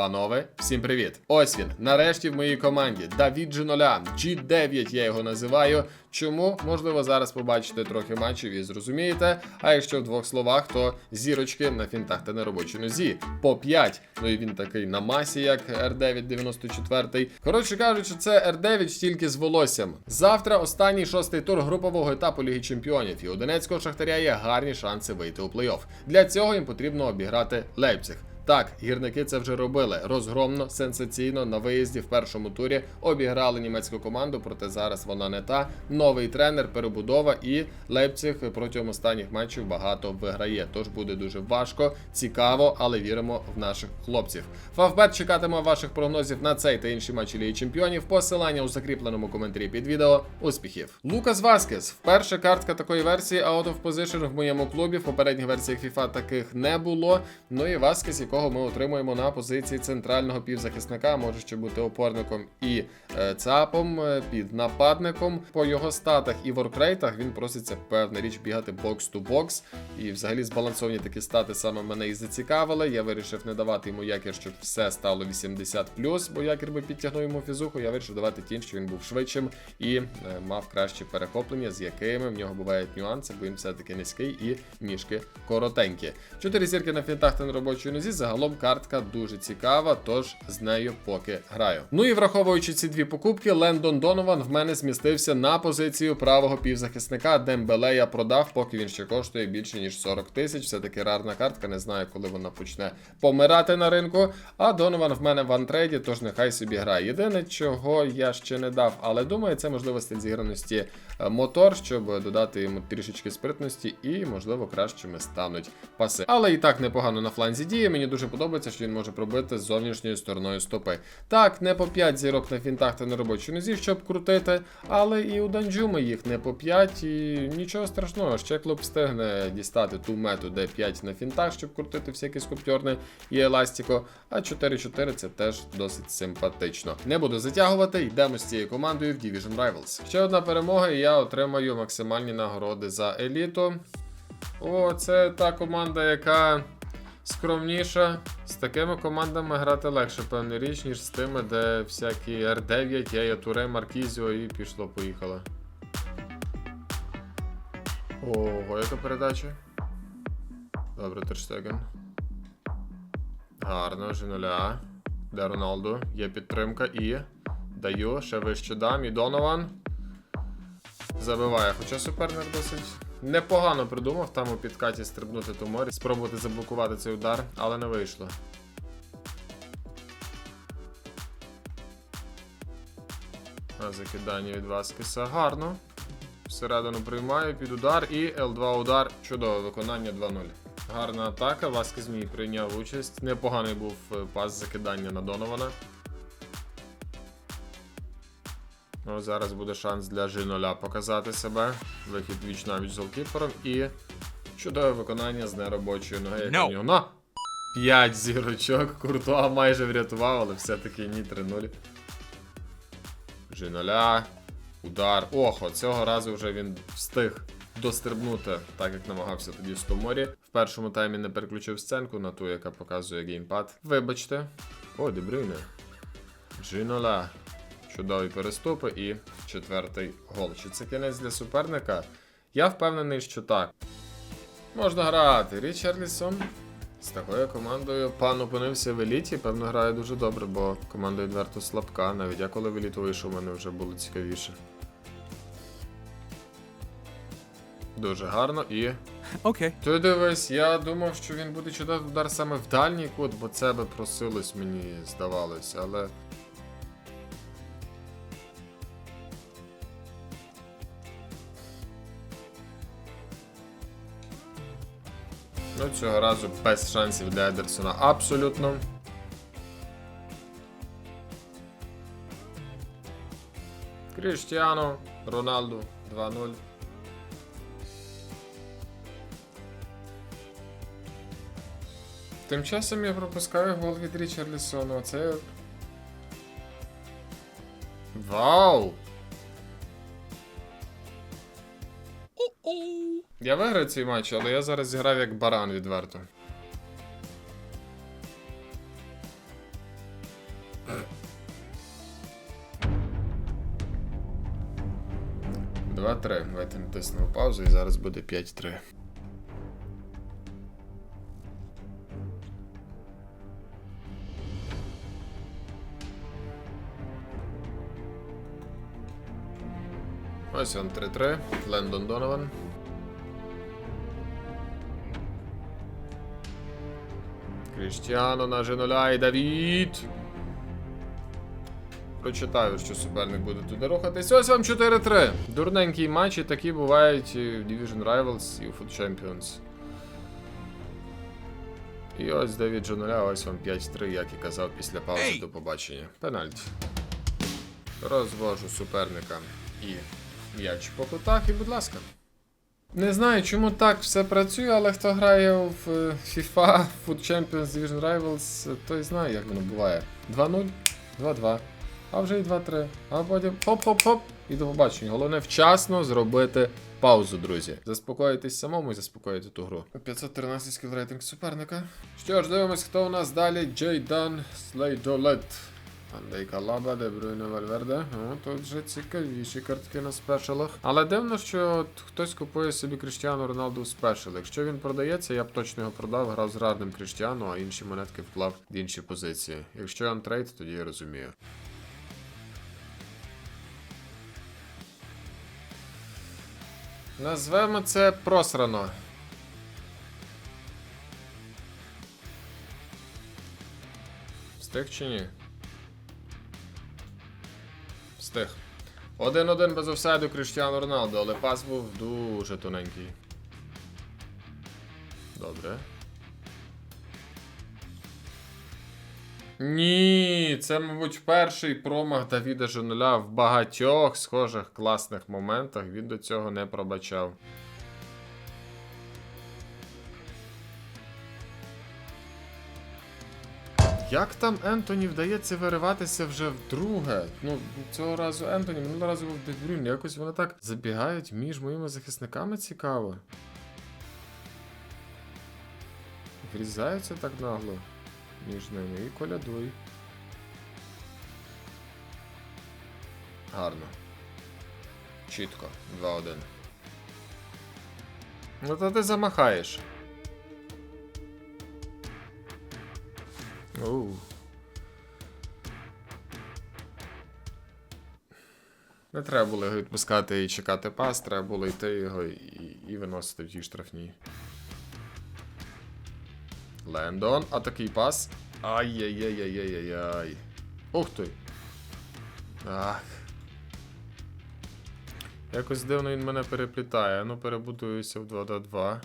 Панове, всім привіт! Ось він, нарешті в моїй команді. Давід Джиноля, G9 я його називаю. Чому? Можливо, зараз побачите трохи матчів і зрозумієте. А якщо в двох словах, то зірочки на фінтах та на робочій нозі. По 5. Ну і він такий на масі, як R9 94. Коротше кажучи, це R9 тільки з волоссям. Завтра останній шостий тур групового етапу Ліги Чемпіонів. І у Донецького Шахтаря є гарні шанси вийти у плей-офф. Для цього їм потрібно обіграти Лейпциг. Так, гірники це вже робили розгромно, сенсаційно на виїзді в першому турі обіграли німецьку команду, проте зараз вона не та. Новий тренер, перебудова і Лейпциг протягом останніх матчів багато виграє. Тож буде дуже важко, цікаво, але віримо в наших хлопців. Фавбет чекатиме ваших прогнозів на цей та інші матчі Ліги Чемпіонів. Посилання у закріпленому коментарі під відео. Успіхів! Лукас Васкес. Вперше картка такої версії Out of Position в моєму клубі. В попередніх версіях FIFA таких не було. Ну і Васкес, якого ми отримуємо на позиції центрального півзахисника, може бути опорником і е, цапом е, під нападником. По його статах і воркрейтах він проситься певна річ бігати бокс ту бокс. І взагалі збалансовані такі стати саме мене і зацікавили. Я вирішив не давати йому якір, щоб все стало 80 бо якір би підтягнув йому фізуху. Я вирішив давати тінь, що він був швидшим і е, мав кращі перехоплення, з якими в нього бувають нюанси, бо він все-таки низький і ніжки коротенькі. Чотири зірки на фінтах та на робочій нозі. Загалом картка дуже цікава, тож з нею поки граю. Ну і враховуючи ці дві покупки, Лендон Донован в мене змістився на позицію правого півзахисника. Дембеле я продав, поки він ще коштує більше ніж 40 тисяч. Все таки рарна картка. Не знаю, коли вона почне помирати на ринку. А Донован в мене в антрейді, тож нехай собі грає. Єдине, чого я ще не дав, але думаю, це можливо стиль зіграності мотор, щоб додати йому трішечки спритності і, можливо, кращими стануть паси. Але і так непогано на фланзі діє. Мені дуже подобається, що він може пробити з зовнішньою стороною стопи. Так, не по 5 зірок на фінтах та на робочій нозі, щоб крутити, але і у данджуми їх не по 5, і нічого страшного. Ще клуб встигне дістати ту мету, де 5 на фінтах, щоб крутити всякі скульптюрне і еластико. А 4-4 це теж досить симпатично. Не буду затягувати, йдемо з цією командою в Division Rivals. Ще одна перемога, і я отримаю максимальні нагороди за еліту. О, це та команда, яка скромніша. З такими командами грати легше, певна річ, ніж з тими, де всякі R9, Яя Туре, Маркізіо і пішло-поїхало. Ого, яка передача. Добре, Терштеген. Гарно, Жінуля. Де Роналду? Є підтримка і. Даю, ще вище дам. І Донован. Забиває, хоча суперник досить непогано придумав там у підкаті стрибнути ту морі, спробувати заблокувати цей удар, але не вийшло. А закидання від Васкеса гарно. Всередину приймаю під удар і L2 удар. Чудове виконання 2-0. Гарна атака. Васкес мій прийняв участь. Непоганий був е, пас закидання на Донована. Ну, зараз буде шанс для Жиноля показати себе. Вихід віч навіч з голкіпером і чудове виконання з неробочої ноги. як No. у нього. На! 5 зірочок. Куртуа майже врятував, але все-таки ні 3-0. Жиноля. Удар. Охо, цього разу вже він встиг дострибнути, так як намагався тоді в Стоморі. В першому таймі не переключив сценку на ту, яка показує геймпад. Вибачте. О, Дебрюйне. Джинола. Чудові переступи і четвертий гол. Чи це кінець для суперника? Я впевнений, що так. Можна грати. Річарлісон з такою командою пан опинився в еліті. Певно, грає дуже добре, бо команда відверто слабка. Навіть я коли в еліту вийшов, у мене вже було цікавіше. Дуже гарно і. Okay. Ти дивись, я думав, що він буде чудовий удар саме в дальній кут, бо це би просилось, мені здавалось, але. Ну, цього разу без шансів для Едерсона абсолютно. Кріштіану, Роналду 2-0. Тим часом я пропускаю гол від Річарлісона. Це. Вау! Я виграю цей матч, але я зараз зіграв як баран відверто. Два-три. Давайте натиснемо паузу і зараз буде 5-3. Ось он 3-3. Лендон Донован. Кріштіано на Женоля і Давід. Прочитаю, що суперник буде туди рухатись. Ось вам 4-3. Дурненькі матчі такі бувають і в Division Rivals і у Food Champions. І ось Давід Джонуля, ось вам 5-3, як і казав після паузи Ей! до побачення. Пенальті. Розвожу суперника і м'яч по кутах, і будь ласка. Не знаю, чому так все працює, але хто грає в е, FIFA, Food Champions Division Rivals, той знає, як воно буває. 2-0, 2-2, а вже і 2-3. А потім хоп-хоп-хоп. І до побачення. Головне вчасно зробити паузу, друзі. Заспокоїтесь самому і заспокоїти ту гру. 513 скіл рейтинг суперника. Що ж, дивимось, хто у нас далі. Джейдан Слейдолет. Андейка Лаба, Де Брюйне Вальверде. О, тут вже цікавіші картки на спешалах. Але дивно, що от хтось купує собі Кріштіану Роналду в спешал. Якщо він продається, я б точно його продав, грав з гарним Кріштіану, а інші монетки вклав в інші позиції. Якщо антрейд, тоді я розумію. Назвемо це просрано. Встиг чи ні? Встиг. 1-1 без офсайду Кріштіану Роналду, але пас був дуже тоненький. Добре. Ні, це, мабуть, перший промах Давіда Жонуля в багатьох схожих класних моментах. Він до цього не пробачав. Як там Ентоні вдається вириватися вже вдруге? Ну, цього разу Ентоні, минулого разу був Дебрюн. Якось вони так забігають між моїми захисниками цікаво. Врізаються так нагло між ними і колядуй. Гарно. Чітко. 2-1. Ну то ти замахаєш. Оу. Не треба було його відпускати і чекати пас, треба було йти його і, і виносити в ті штрафні. Лендон, а такий пас. Ай-яй-яй-яй-яй-яй. Ух ти. Ах. Якось дивно він мене переплітає. Ну, перебудуюся в 2 до 2.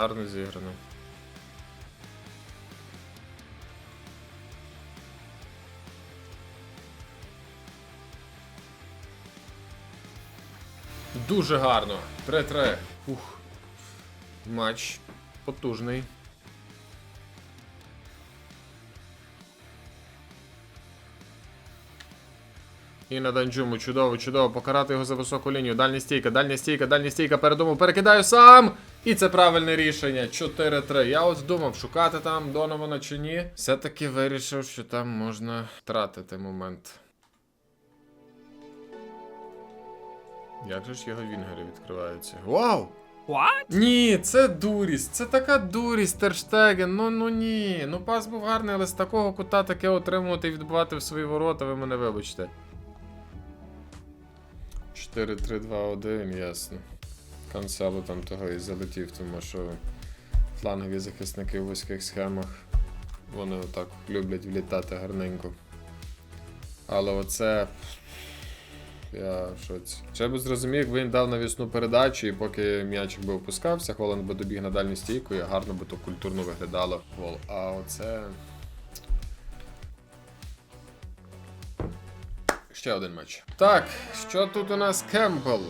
Гарно зіграно. Дуже гарно. 3-3. Ух. Матч потужний. І на Данджуму чудово, чудово. Покарати його за високу лінію. Дальня стійка, дальня стійка, дальня стійка. Передумав, перекидаю сам. І це правильне рішення. 4-3. Я ось думав, шукати там Донована чи ні. Все-таки вирішив, що там можна втратити момент. Як же ж його вінгери відкриваються? Вау! What? Ні, це дурість, це така дурість, Терштеген. Ну ну ні. Ну пас був гарний, але з такого кута таке отримувати і відбувати в свої ворота, ви мене вибачте. 4-3-2-1, ясно. Канцело там того і залетів, тому що флангові захисники в вузьких схемах. Вони отак люблять влітати гарненько. Але оце. Я шоці. Ще би зрозумів, він дав навісну передачу, і поки м'ячик би опускався, Холланд би добіг на дальню стійку і гарно би то культурно виглядало гол. А оце. Ще один матч. Так, що тут у нас Кемпбелл?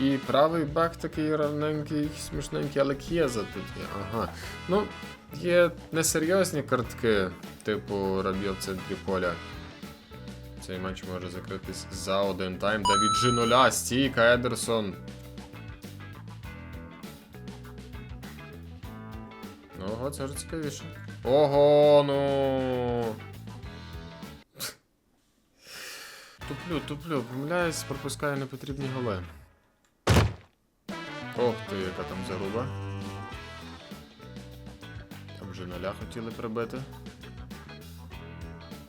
І правий бек такий равненький, смішненький, але К'єза тут є. Ага. Ну, є несерйозні картки, типу Рабіо в центрі поля. Цей матч може закритись за один тайм. Давід Джинуля, стійка, Едерсон. Ого, це вже цікавіше. Ого, ну. Туплю, туплю, помиляюсь, пропускаю непотрібні голи. Ох ти, яка там заруба. Там вже ноля хотіли прибити.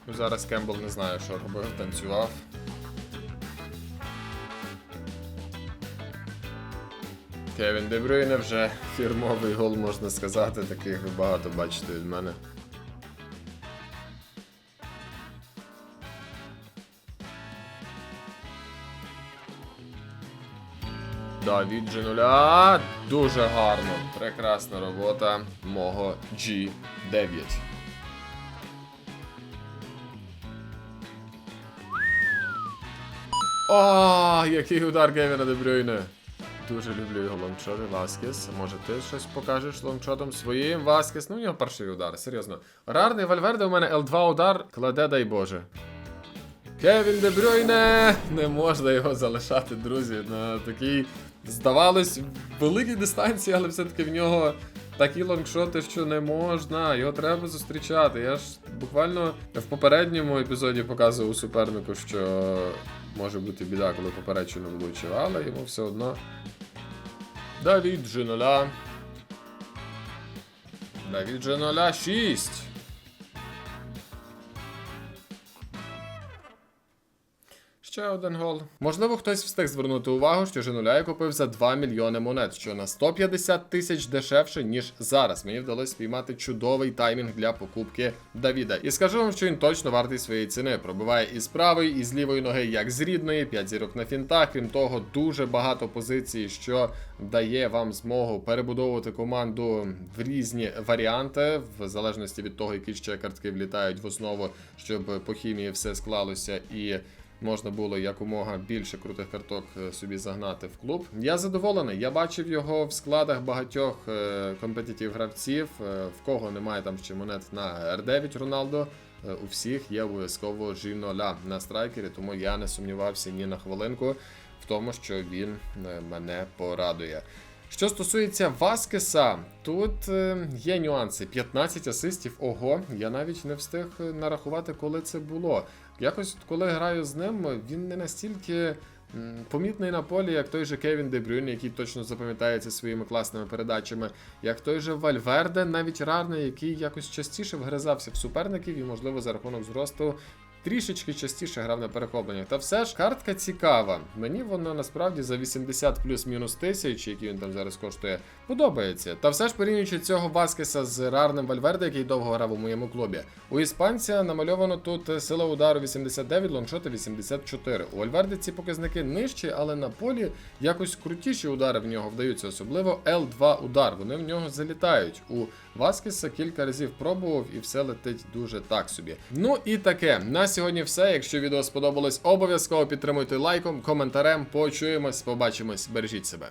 Ну, зараз Кембл не знаю, що робив, танцював. Кевін Де Брюйне вже фірмовий гол, можна сказати, таких ви багато бачите від мене. Да, від G0. Дуже гарно. Прекрасна робота мого G9. О, який удар Гевіна Де Брюйне. Дуже люблю його лонгшоти. Васкес. Може ти щось покажеш лонгшотом своїм? Васкес. Ну, у нього перший удар, серйозно. Рарний Вальверде у мене L2 удар. Кладе, дай Боже. Кевін Де Брюйне! Не можна його залишати, друзі. На такій, здавалось, великій дистанції, але все-таки в нього такі лонгшоти, що не можна. Його треба зустрічати. Я ж буквально в попередньому епізоді показував супернику, що може бути біда, коли поперечину влучив, але йому все одно. Давід Джиноля. Давід Джиноля 6. Ще один гол. Можливо, хтось встиг звернути увагу, що Женуляй купив за 2 мільйони монет, що на 150 тисяч дешевше, ніж зараз. Мені вдалося спіймати чудовий таймінг для покупки Давіда. І скажу вам, що він точно вартий своєї ціни. Пробиває і з правої, і з лівої ноги, як з рідної, 5 зірок на фінтах. Крім того, дуже багато позицій, що дає вам змогу перебудовувати команду в різні варіанти, в залежності від того, які ще картки влітають в основу, щоб по хімії все склалося і можна було якомога більше крутих карток е, собі загнати в клуб. Я задоволений. Я бачив його в складах багатьох е, компетитів гравців, е, в кого немає там ще монет на R9 Роналдо. У всіх є обов'язково Жіноля на страйкері, тому я не сумнівався ні на хвилинку в тому, що він мене порадує. Що стосується Васкеса, тут є нюанси. 15 асистів. Ого, я навіть не встиг нарахувати, коли це було. Якось, коли граю з ним, він не настільки помітний на полі, як той же Кевін Дебрюн, який точно запам'ятається своїми класними передачами, як той же Вальверде, навіть Рарне, який якось частіше вгризався в суперників і, можливо, за рахунок зросту. Трішечки частіше грав на перехопленнях. Та все ж картка цікава. Мені вона насправді за 80 плюс-мінус тисяч, які він там зараз коштує, подобається. Та все ж порівнюючи цього Васкеса з рарним Вальверде, який довго грав у моєму клубі. У іспанця намальовано тут сила удару 89, лонгшоти 84. У Вальверде ці показники нижчі, але на полі якось крутіші удари в нього вдаються, особливо L2 удар. Вони в нього залітають. У Васкеса кілька разів пробував і все летить дуже так собі. Ну і таке. На сьогодні все. Якщо відео сподобалось, обов'язково підтримуйте лайком, коментарем. Почуємось, побачимось, бережіть себе.